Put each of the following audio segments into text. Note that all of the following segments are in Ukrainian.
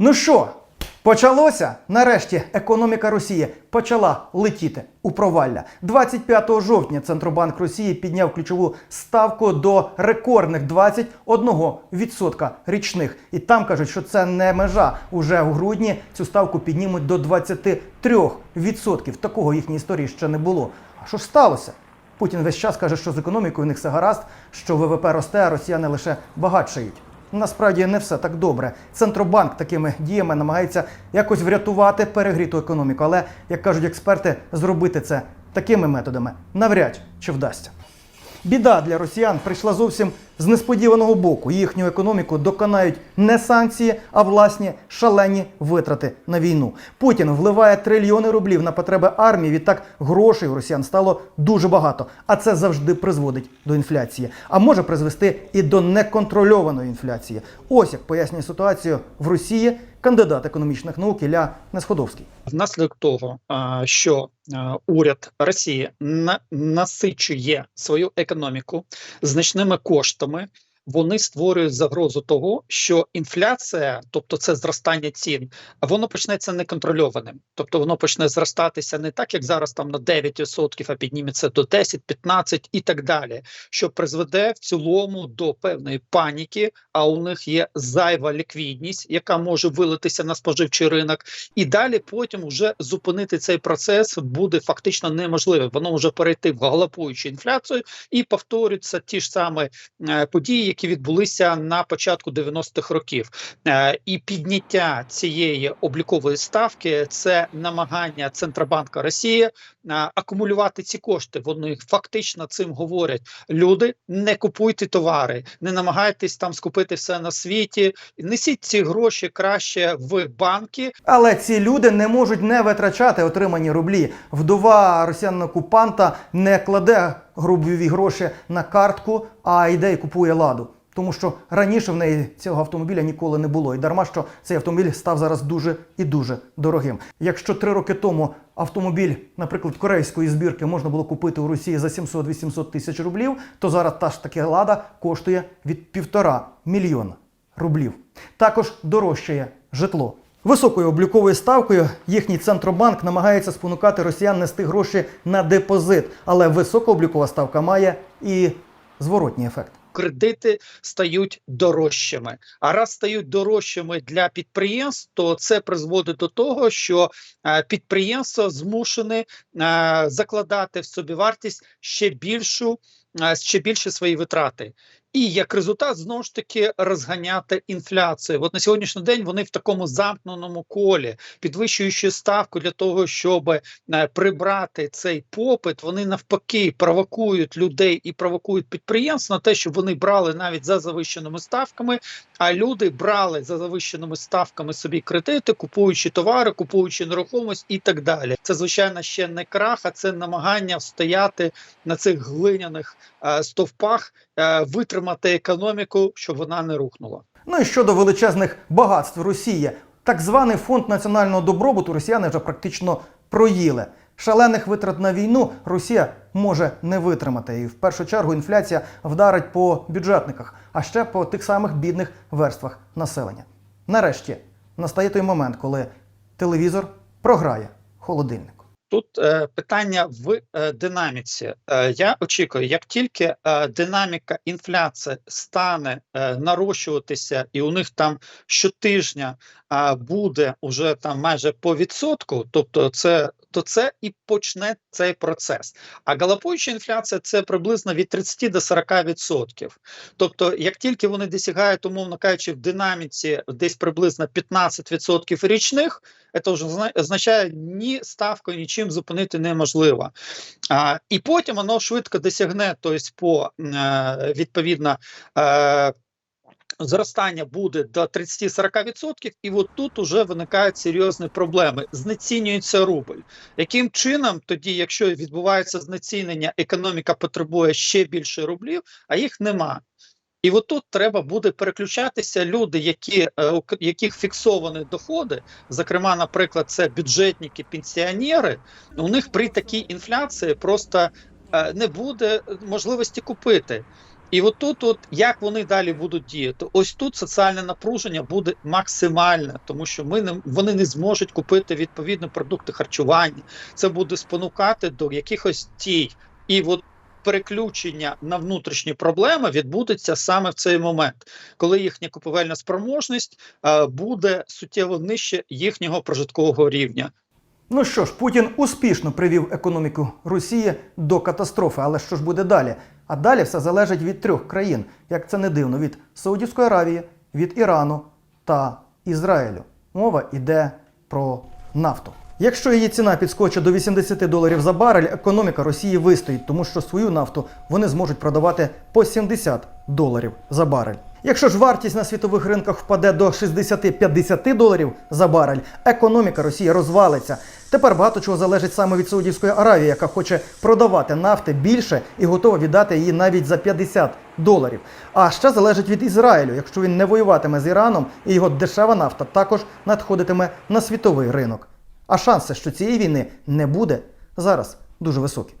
Ну що, почалося? Нарешті економіка Росії почала летіти у провалля. 25 жовтня Центробанк Росії підняв ключову ставку до рекордних 21% річних. І там кажуть, що це не межа. Уже в грудні цю ставку піднімуть до 23%. Такого в їхній історії ще не було. А що ж сталося? Путін весь час каже, що з економікою у них все гаразд, що ВВП росте, а росіяни лише багатшають. Насправді не все так добре. Центробанк такими діями намагається якось врятувати перегріту економіку. Але, як кажуть експерти, зробити це такими методами навряд чи вдасться. Біда для росіян прийшла зовсім з несподіваного боку. Їхню економіку доконають не санкції, а власні шалені витрати на війну. Путін вливає трильйони рублів на потреби армії. Відтак грошей у росіян стало дуже багато. А це завжди призводить до інфляції. А може призвести і до неконтрольованої інфляції. Ось як пояснює ситуацію в Росії кандидат економічних наук Ілля Несходовський. Внаслідок того, що уряд Росії на- насичує свою економіку значними коштами. Вони створюють загрозу того, що інфляція, тобто це зростання цін, воно почнеться неконтрольованим. Тобто воно почне зростатися не так, як зараз там на 9%, а підніметься до 10, 15 і так далі, що призведе в цілому до певної паніки. А у них є зайва ліквідність, яка може вилитися на споживчий ринок, і далі потім вже зупинити цей процес буде фактично неможливо. Воно може перейти в галопуючу інфляцію і повторюються ті ж самі е, події, які відбулися на початку 90-х років. Е, І підняття цієї облікової ставки це намагання Центробанка Росії е, акумулювати ці кошти. Вони фактично цим говорять: люди, не купуйте товари, не намагайтесь там скупити все на світі. Несіть ці гроші краще в банки, Але ці люди не можуть не витрачати отримані рублі. Вдова росіян-окупанта не кладе грубові гроші на картку, а йде і купує ладу. Тому що раніше в неї цього автомобіля ніколи не було. І дарма, що цей автомобіль став зараз дуже і дуже дорогим. Якщо три роки тому автомобіль, наприклад, корейської збірки можна було купити у Росії за 700-800 тисяч рублів, то зараз та ж таки лада коштує від півтора мільйона рублів. Також дорожчає житло. Високою обліковою ставкою їхній центробанк намагається спонукати росіян нести гроші на депозит, але висока облікова ставка має і зворотній ефект. Кредити стають дорожчими. А раз стають дорожчими для підприємств, то це призводить до того, що е, підприємства змушені е, закладати в собівартість ще більшу, е, ще більше свої витрати. І як результат знову ж таки розганяти інфляцію. От на сьогоднішній день вони в такому замкненому колі, підвищуючи ставку для того, щоб е, прибрати цей попит, вони навпаки провокують людей і провокують підприємств на те, щоб вони брали навіть за завищеними ставками. А люди брали за завищеними ставками собі кредити, купуючи товари, купуючи нерухомість і так далі. Це звичайно ще не крах, а це намагання встояти на цих глиняних е, стовпах, е, витримати економіку, щоб вона не рухнула. Ну і щодо величезних багатств Росії, так званий фонд національного добробуту росіяни вже практично проїли. Шалених витрат на війну Росія може не витримати. І в першу чергу інфляція вдарить по бюджетниках, а ще по тих самих бідних верствах населення. Нарешті настає той момент, коли телевізор програє холодильник. Тут е, питання в е, динаміці. Е, я очікую, як тільки е, динаміка інфляції стане е, нарощуватися, і у них там щотижня е, буде уже там майже по відсотку, тобто це то це і почне цей процес. А галопуюча інфляція це приблизно від 30 до 40 відсотків. Тобто, як тільки вони досягають, умовно кажучи, в динаміці десь приблизно 15 відсотків річних, це вже зна- означає ні ставкою, нічим зупинити неможливо. А, і потім воно швидко досягне, тобто по е, відповідно. Зростання буде до 30-40%, і от тут уже виникають серйозні проблеми. Знецінюється рубль. Яким чином тоді, якщо відбувається знецінення, економіка потребує ще більше рублів, а їх нема. І от тут треба буде переключатися люди, які, е, у яких фіксовані доходи, зокрема, наприклад, це бюджетники, пенсіонери. У них при такій інфляції просто е, не буде можливості купити. І от тут, от як вони далі будуть діяти, ось тут соціальне напруження буде максимальне, тому що ми не вони не зможуть купити відповідні продукти харчування. Це буде спонукати до якихось дій. І от переключення на внутрішні проблеми відбудеться саме в цей момент, коли їхня купівельна спроможність е, буде суттєво нижче їхнього прожиткового рівня. Ну що ж, Путін успішно привів економіку Росії до катастрофи. Але що ж буде далі? А далі все залежить від трьох країн, як це не дивно, від Саудівської Аравії, від Ірану та Ізраїлю. Мова йде про нафту. Якщо її ціна підскочить до 80 доларів за барель, економіка Росії вистоїть, тому що свою нафту вони зможуть продавати по 70 доларів за барель. Якщо ж вартість на світових ринках впаде до 60-50 доларів за барель, економіка Росії розвалиться. Тепер багато чого залежить саме від Саудівської Аравії, яка хоче продавати нафти більше і готова віддати її навіть за 50 доларів. А ще залежить від Ізраїлю. Якщо він не воюватиме з Іраном, і його дешева нафта також надходитиме на світовий ринок. А шанси, що цієї війни не буде, зараз дуже високі.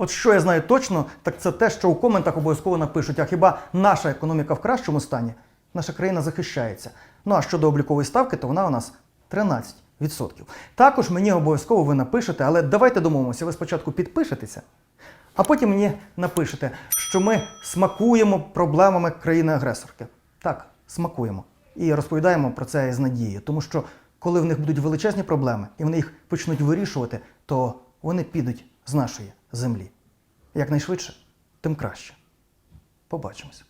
От що я знаю точно, так це те, що у коментах обов'язково напишуть, а хіба наша економіка в кращому стані? Наша країна захищається. Ну а щодо облікової ставки, то вона у нас 13%. Також мені обов'язково ви напишете, але давайте домовимося, ви спочатку підпишетеся, а потім мені напишете, що ми смакуємо проблемами країни-агресорки. Так, смакуємо. І розповідаємо про це з надією. Тому що коли в них будуть величезні проблеми і вони їх почнуть вирішувати, то вони підуть з нашої землі. Якнайшвидше, тим краще. Побачимось.